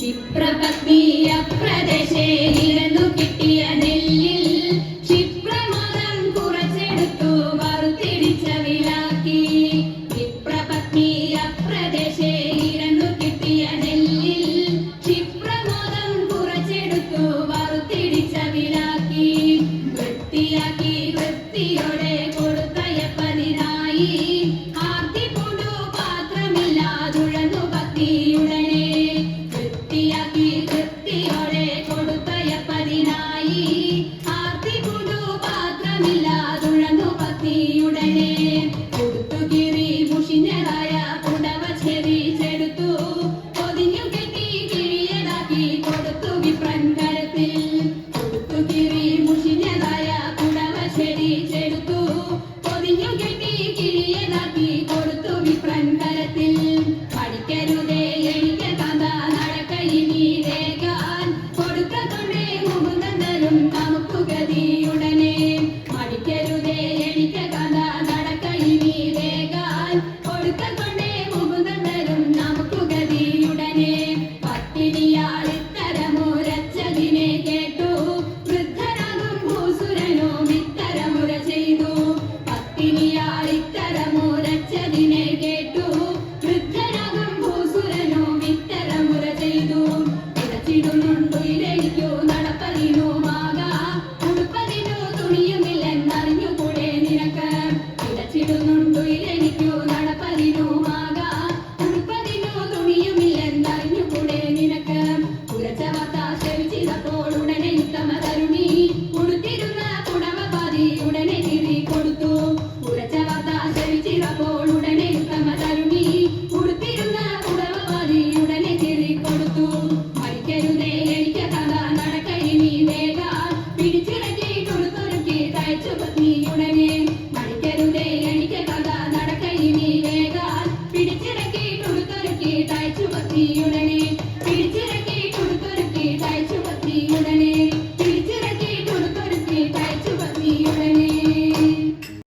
വിപ്രപത്നീയ പ്രദേശേ ഉടനെ കൊടുത്തുകിറി ചിടുന്നുണ്ടു ഇലെനിക്കു നിനക്ക്? ഉടനെ കൊടുത്തു. ഉടനെ കൊടുത്തു. എനിക്ക് കഥ നീ പിടിച്ചിറക്കി കൊടുത്തൊരുക്കി തയ്ച്ചു നീ beat